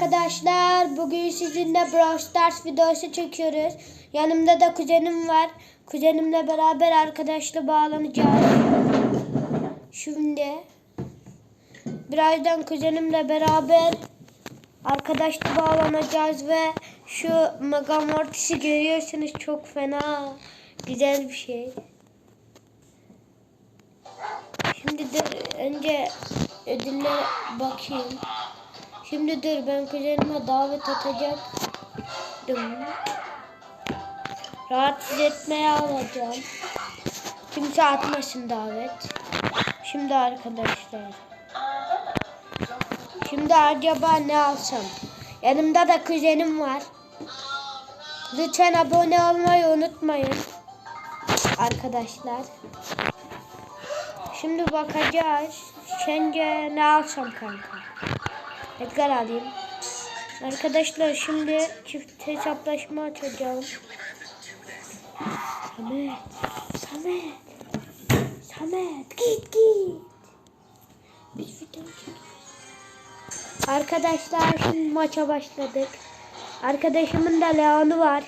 arkadaşlar. Bugün sizinle Brawl Stars videosu çekiyoruz. Yanımda da kuzenim var. Kuzenimle beraber arkadaşla bağlanacağız. Şimdi birazdan kuzenimle beraber arkadaşla bağlanacağız ve şu Mega Mortis'i görüyorsunuz çok fena. Güzel bir şey. Şimdi dur önce ödüllere bakayım. Şimdi dur ben kuzenime davet atacaktım. Rahatsız etmeye alacağım. Kimse atmasın davet. Şimdi arkadaşlar. Şimdi acaba ne alsam? Yanımda da kuzenim var. Lütfen abone olmayı unutmayın. Arkadaşlar. Şimdi bakacağız. Sence ne alsam kanka? Edgar alayım. Arkadaşlar şimdi çift hesaplaşma açacağım. Samet. Samet. Samet git git. Biz. Arkadaşlar şimdi maça başladık. Arkadaşımın da Leon'u var.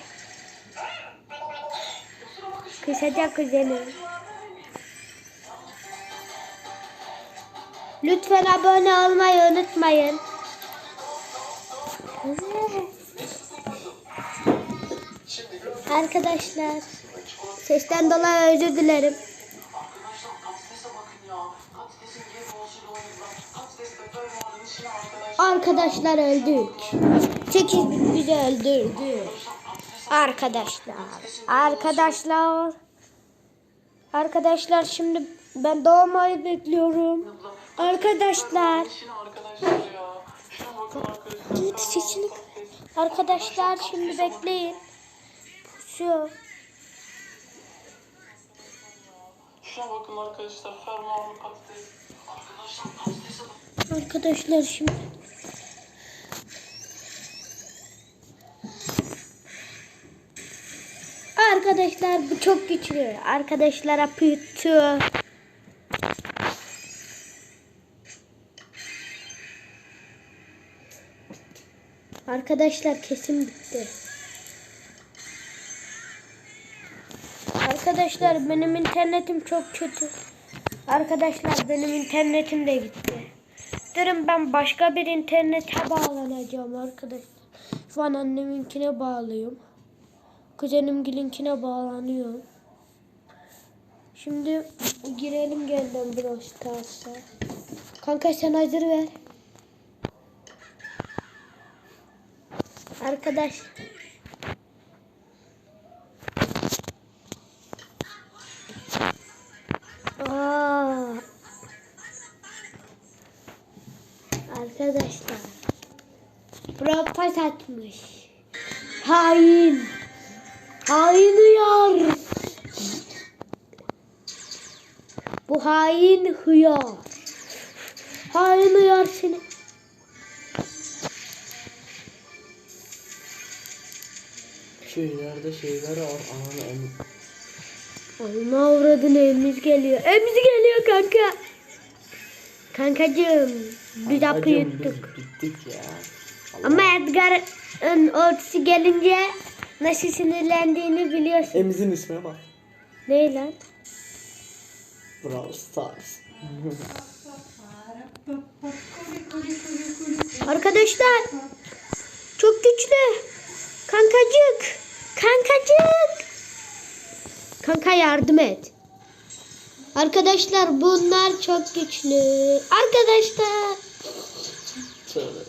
Kısaca kuzenim. Lütfen abone olmayı unutmayın. Arkadaşlar sesten dolayı özür dilerim. Arkadaşlar öldük. 8 bizi öldürdü. Arkadaşlar. Arkadaşlar. Arkadaşlar şimdi ben doğmayı bekliyorum. Arkadaşlar. Bakın arkadaşlar. Şimdi bekleyin. Bakın. Arkadaşlar şimdi. Arkadaşlar bu çok güçlü. Arkadaşlara pütü. Arkadaşlar kesin bitti. Arkadaşlar benim internetim çok kötü. Arkadaşlar benim internetim de gitti. Durun ben başka bir internete bağlanacağım arkadaşlar. Şu an anneminkine bağlıyım. Kuzenimgilinkine bağlanıyorum. Şimdi girelim gelden Brawl Stars'a. Kanka sen hazır ver. Arkadaş. Aa. Arkadaşlar. Propas atmış. Hain. Hain hıyar. Bu hain hıyar. Hain hıyar seni. Şeylerde şeyler var. Ananı emin. Alma avradın emimiz geliyor. Emimiz geliyor kanka. Kankacığım. Biz hapı yuttuk. bittik ya. Ama Edgar'ın ortası gelince nasıl sinirlendiğini biliyorsun. Emizin ismine bak. Ne lan? Brawl Stars. Arkadaşlar çok güçlü. Kankacık. Kankacık. Kanka yardım et. Arkadaşlar bunlar çok güçlü. Arkadaşlar. Şöyle.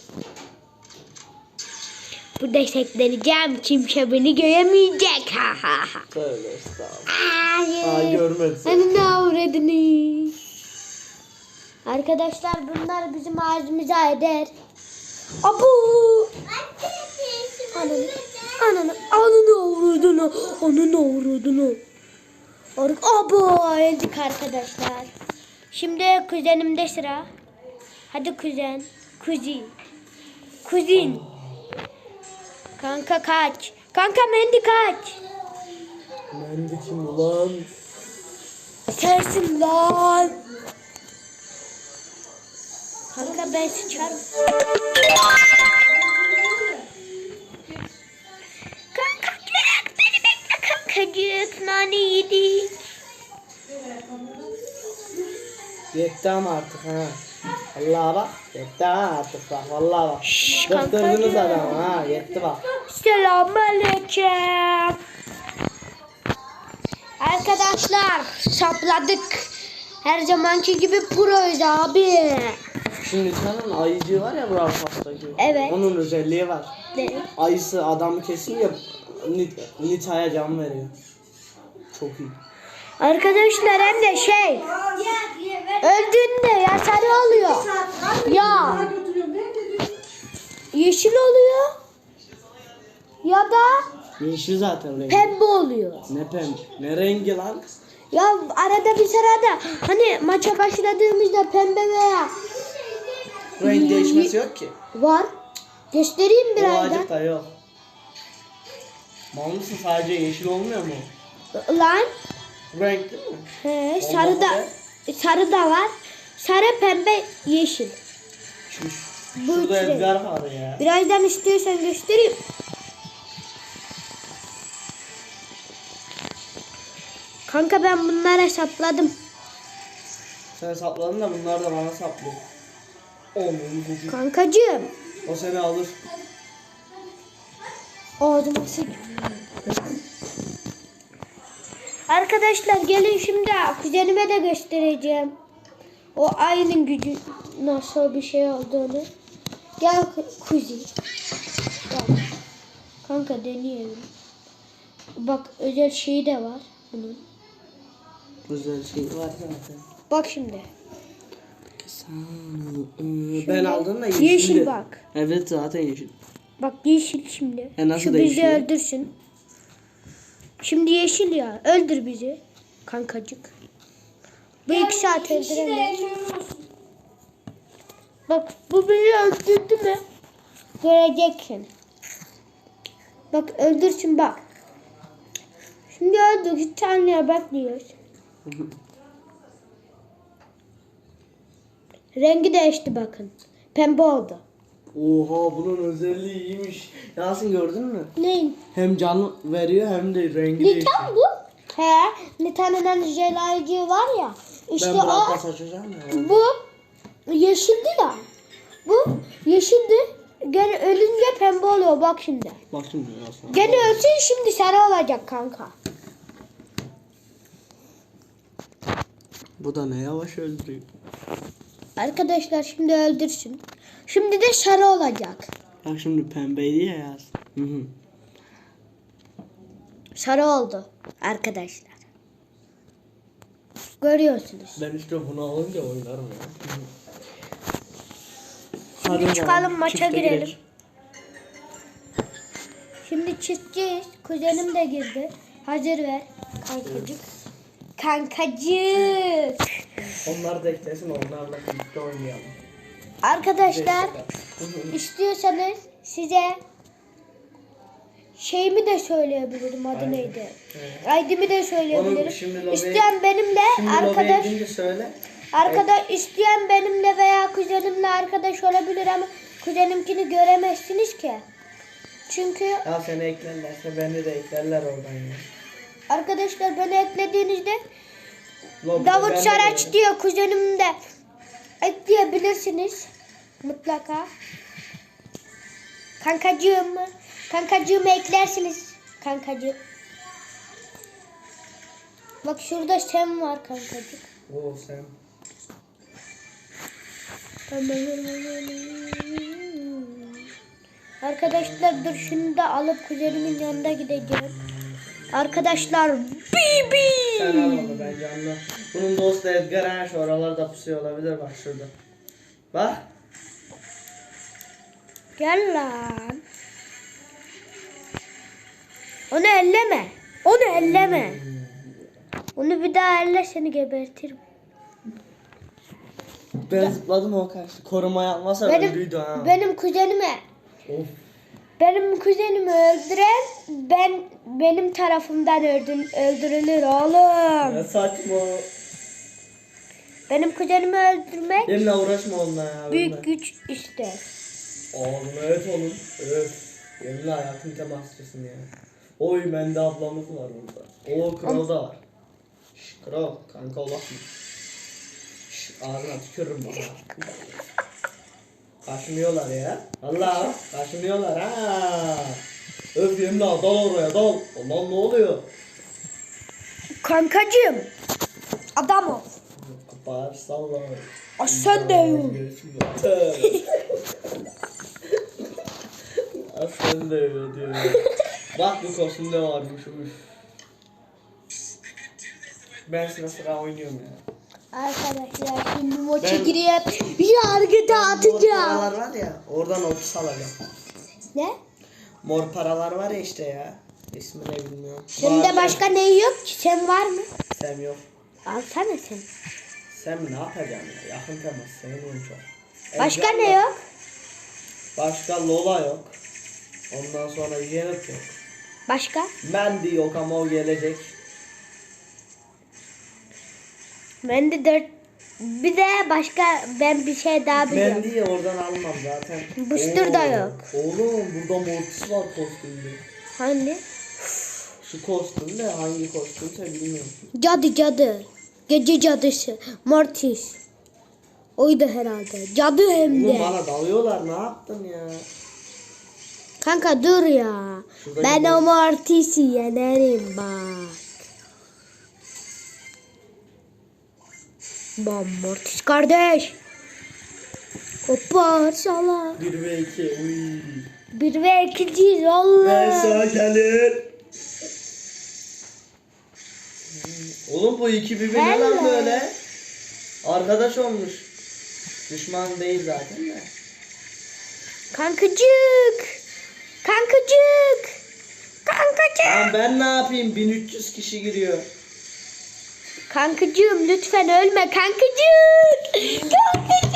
Bu destekleneceğim. Kimse beni göremeyecek. Ha ha ha. Şöyle estağfurullah. Aa görmedi seni. Hani ne avradını? Arkadaşlar bunlar bizim ağzımıza eder. Abu! Ananı, ananı, ananı avradını, ananı avradını. Abu! Öldük arkadaşlar. Şimdi kuzenimde sıra. Hadi kuzen. Kuzi. Kuzin. Kanka kaç. Kanka Mendi kaç. Mendi kim ulan? Sensin lan. Kanka ben sıçarım. acıyık nane yedik. Yetti ama artık ha. Vallahi bak yetti ha artık bak vallahi bak. Şşş Bıktırdınız adamı ha yetti bak. Selamünaleyküm. Arkadaşlar sapladık. Her zamanki gibi proyuz abi. Şimdi senin ayıcı var ya Brawl Pass'taki. Evet. Onun özelliği var. Ne? Ayısı adamı kesin ya Nit, Nita'ya can veriyor. Çok iyi. Arkadaşlar hem de şey öldüğünde ya sarı oluyor. Ya yeşil oluyor. Ya da Yeşil zaten rengi. pembe oluyor. Ne pembe? Ne rengi lan? Ya arada bir sırada hani maça başladığımızda pembe veya Renk değişmesi yok ki. var. Göstereyim O birazdan. acık da yok. Mal mısın sadece yeşil olmuyor mu? Lan Renk değil mi? he, sarı da sarı da var. Sarı pembe yeşil. Şu, Bu şurada üç renk. Edgar var ya. Birazdan istiyorsan göstereyim. Kanka ben bunları hesapladım. Sen sapladın da bunlar da bana saplıyor. Onun gücü. Kankacığım. O seni alır. Sık. Arkadaşlar gelin şimdi kuzenime de göstereceğim. O ayının gücü nasıl bir şey olduğunu. Gel ku- kuzi. Gel. Kanka deneyelim. Bak özel şeyi de var bunun. Güzel şey var zaten. Bak şimdi. Ben aldım da yeşil. Yeşil bak. Evet zaten yeşil. Bak yeşil şimdi. E nasıl Şu bizi değişiyor? öldürsün. Şimdi yeşil ya. Öldür bizi. Kankacık. Bu iki saat öldüremeyiz. Bak bu beni öldürdü mü? Göreceksin. Bak öldürsün bak. Şimdi öldü. Bir tane bekliyoruz. Rengi değişti bakın. Pembe oldu. Oha bunun özelliği iyiymiş. Yasin gördün mü? Neyin? Hem can veriyor hem de rengi değişiyor. Bu. He, Nitan'ın jelaycı var ya. İşte ben o Pass açacağım ya. bu yeşildi ya. Bu yeşildi. Gene ölünce pembe oluyor bak şimdi. Bak şimdi Yasin. Gene ölsün şimdi sarı olacak kanka. Bu da ne yavaş öldürüyor. Arkadaşlar şimdi öldürsün. Şimdi de sarı olacak. Bak şimdi pembeydi ya Yasin. Hı hı. Sarı oldu arkadaşlar. Görüyorsunuz. Ben işte bunu alınca oynarım ya. Şimdi çıkalım maça çifte girelim. girek. Şimdi çizeceğiz. Kuzenim de girdi. Hazır ver kankacık. Kankacık. Onlar da eklesin onlarla birlikte oynayalım. Arkadaşlar istiyorsanız size şeyimi de söyleyebilirim. Adı Aynen. neydi? Evet. ID'mi de söyleyebilirim. Onu İsteyen benimle Şimdi arkadaş söyle. arkadaş isteyen benimle veya kuzenimle arkadaş olabilir ama kuzenimkini göremezsiniz ki. Çünkü Ya seni eklerlerse beni de eklerler oradan ya. arkadaşlar beni eklediğinizde Davut Saraç diyor kuzenim de ekleyebilirsiniz. Mutlaka. Kankacığım mı? Kankacığımı eklersiniz. Kankacığım. Bak şurada Sem var kankacık. Oo sen. Arkadaşlar dur şunu da alıp kuzenimin yanına gideceğim. Arkadaşlar Bibi. Sen al onu bence anla. Bunun dostu Edgar ha şu oralarda pusuyor olabilir bak şurada. Bak. Gel lan. Onu elleme. Onu elleme. Onu bir daha elle seni gebertirim. Ben zıpladım o kaçtı. Koruma yapmasa Benim öldüydü ha. benim kuzenime Of. Benim kuzenimi öldüren ben benim tarafımdan öldür, öldürülür oğlum. Ne saçma. Benim kuzenimi öldürmek Benimle uğraşma onunla ya. büyük benimle. güç ister. Oğlum evet oğlum. Evet. Benimle hayatın temasçısın ya. Oy bende ablamız var orada. O kral da var. Şş, kral kanka olak mı? Şş, Ağzına tükürürüm bana. Kaşınıyorlar ya. Allah kaşınıyorlar ha. Öf Emrah dal oraya dal. Aman ne oluyor? Kankacığım. Adam ol. Kapar salla. Aa, sen de yok. Aa, sen de yok diyor. Bak bu kostümde varmış. Ben sıra sıra oynuyorum ya. Arkadaşlar şimdi maça Ben- girip yargı Mor paralar var ya oradan otuz alacağım. Ne? Mor paralar var ya işte ya. İsmini bilmiyorum. Sende Var başka ne yok ki? Sen var mı? Sem yok. Alsana sen. Sen ne yapacaksın ya? Yakın temas sevmiyorum çok. Başka ne yok? Başka Lola yok. Ondan sonra Janet yok. Başka? Mandy yok ama o gelecek. Ben de dört... Bir de başka ben bir şey daha biliyorum. Mandy'yi oradan almam zaten. Booster da yok. Oğlum burada Mortis var kostümde. Hani? Şu kostüm de hangi kostümse bilmiyorum. Cadı cadı. Gece cadısı. Mortis. Oydu herhalde. Cadı hem Oğlum de. bana dalıyorlar ne yaptın ya? Kanka dur ya. Şurada Ben o Mortis'i yenerim bak. Bam Mortis kardeş. Hoppa sala. 1 ve 2. Uy. Bir ve ikiciyiz Ben Allah. sana gelir. Oğlum bu iki birbirine lan böyle. Arkadaş olmuş. Düşman değil zaten de. Kankacık. Kankacık. Kankacık. Lan ben ne yapayım? 1300 kişi giriyor. Kankacığım lütfen ölme kankacık. Kankacık.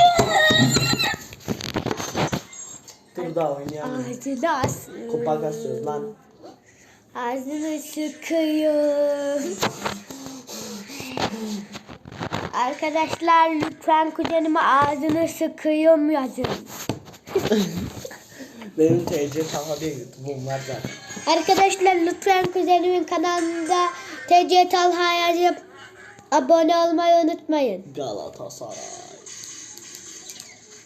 Dur daha oynayalım. As. Kupa kasıyoruz lan. Ağzını sıkıyor. Arkadaşlar lütfen kuzenime ağzını sıkıyorum yazın. Benim TC Taha değil. Bunlar zaten. Arkadaşlar lütfen kuzenimin kanalında TC Talha yazıp abone olmayı unutmayın. Galatasaray.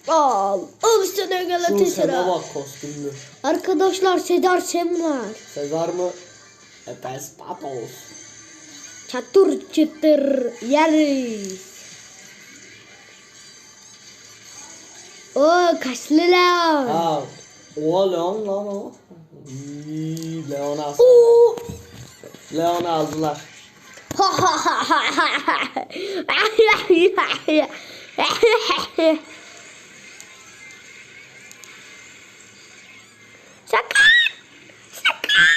Al. Al sana Şu Galatasaray. bak kostümlü. Arkadaşlar Sedar Sem var. Sezar mı? Efes Patos. Çatır çıtır yeriz. Oo kaşlı Leon. Aa, o Leon lan o. Leon. Oo. Leon aldılar. Sakın. Sakın.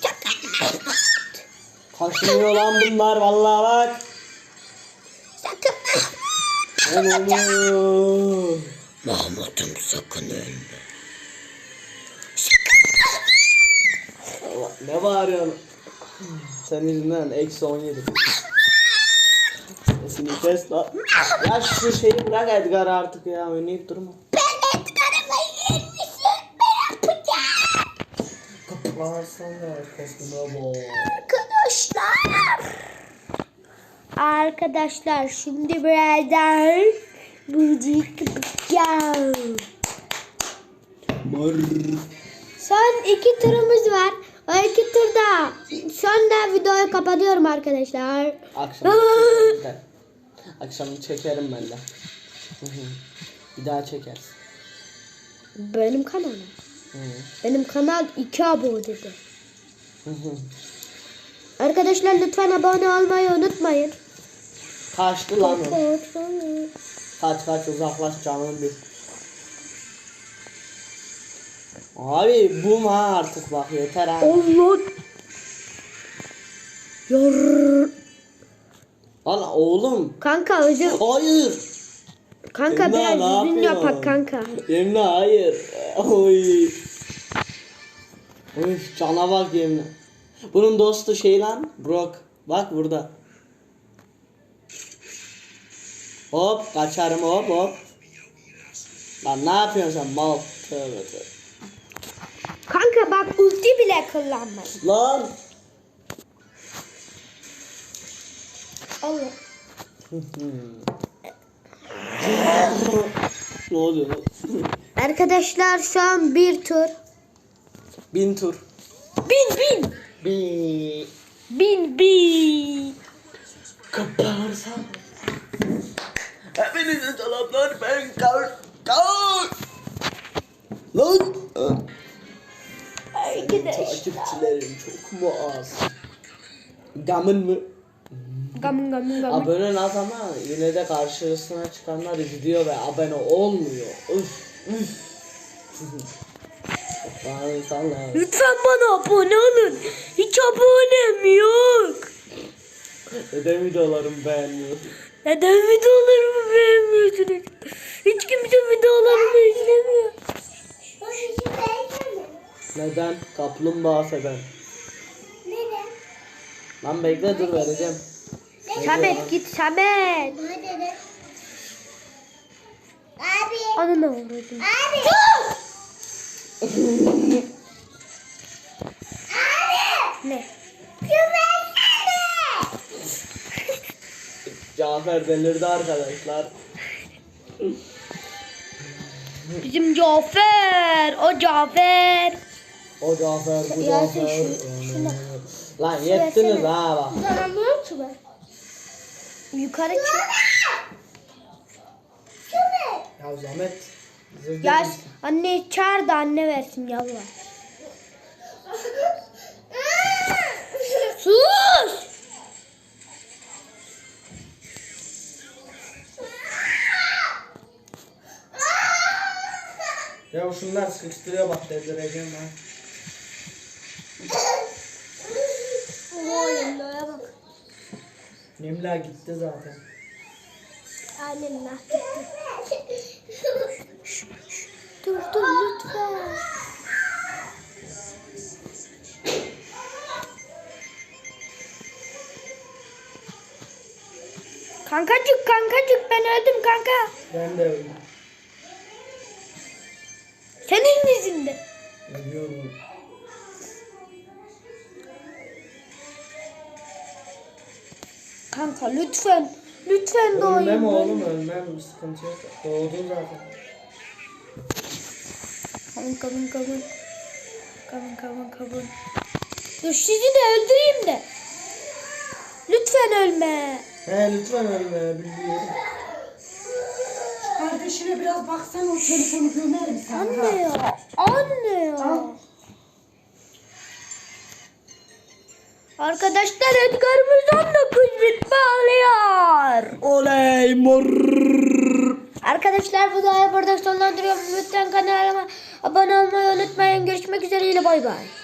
Sakın. Kaşınıyor lan bunlar vallahi bak. Sakın. Oğlum. Mahmut'um sakın ölme. Allah, Ne bağırıyorsun? Senin yüzünden eksi 17. Sesini kes lan. Ya şu şeyi bırak Edgar artık ya oynayıp durma. Ben Edgar'ımı yemişim. Ben yapacağım. Kaparsana kostüme bak. Arkadaşlar. Arkadaşlar şimdi birazdan müzik yapacağım. Son iki turumuz var. İki turda sonra videoyu kapatıyorum arkadaşlar. Akşam. Akşam çekerim ben de. Bir daha çekeriz. Benim kanalım. Benim kanal iki abone dedi. Arkadaşlar lütfen abone olmayı unutmayın. Kaçtı lan o. Kaç kaç uzaklaş canım bir. Abi bu ha artık bak yeter ha. Allah. Yor. Lan oğlum. Kanka özür. Hayır. Kanka Emrah, biraz ne düzgün yapıyorsun? yapak kanka. Emre hayır. Oy. Oy cana bak Emre. Bunun dostu şey lan. Brock. Bak burada. Hop kaçarım hop hop. Lan ne yapıyorsun sen mal? Tövbe tövbe. Kanka bak ulti bile kullanmadım. Lan. Allah. ne oluyor? lan? Arkadaşlar şu an bir tur. Bin tur. Bin bin. Bir. Bin bin. Kaparsam. Hepinize selamlar ben kar. Çok mu az? Gamın mı? Gamın gamın gamın. Abone az ama yine de karşısına çıkanlar izliyor ve abone olmuyor. Üf üf. İnsanlar Lütfen bana abone olun. Hiç abonem yok. neden videolarımı beğenmiyor? Neden videolarımı beğenmiyorsunuz? Hiç kimse videolarımı izlemiyor. Neden? Kaplumbağa seven. Lan bekle dur vereceğim. Samet git Samet. Abi. Anına uğradım. Abi. Ne? Cafer delirdi arkadaşlar. Bizim Cafer. O Cafer. O Cafer bu Yasin Cafer. şu- şuna. Lan yettiniz ha bak. Uzanamıyorum ki ben. Yukarı çık. Ya Zahmet. zırh Ya dedim. anne çağır da anne versin yalvar. Sus! Ya şunlar sıkıştırıyor bak delireceğim ben. Oğlum bak. Nemla gitti zaten. Annem lah Dur dur lütfen. Kankacık kankacık ben öldüm kanka. Ben de öyle. Senin yüzünden. Ölüyorum. Kanka lütfen. Lütfen doğayım. Ölmem oğlum ölmem sıkıntı yok. Doğdum zaten. Kabın kabın kabın. Kabın kabın kabın. Dur sizi de öldüreyim de. Lütfen ölme. He lütfen ölme biliyorum. Kardeşine biraz baksana o telefonu gömerim sana. Anne ya. Anne ya. Arkadaşlar Edgar'ımız 19 ritme alıyor. Oley mor. Arkadaşlar bu da burada sonlandırıyorum. Lütfen kanalıma abone olmayı unutmayın. Görüşmek üzere. Bay bay.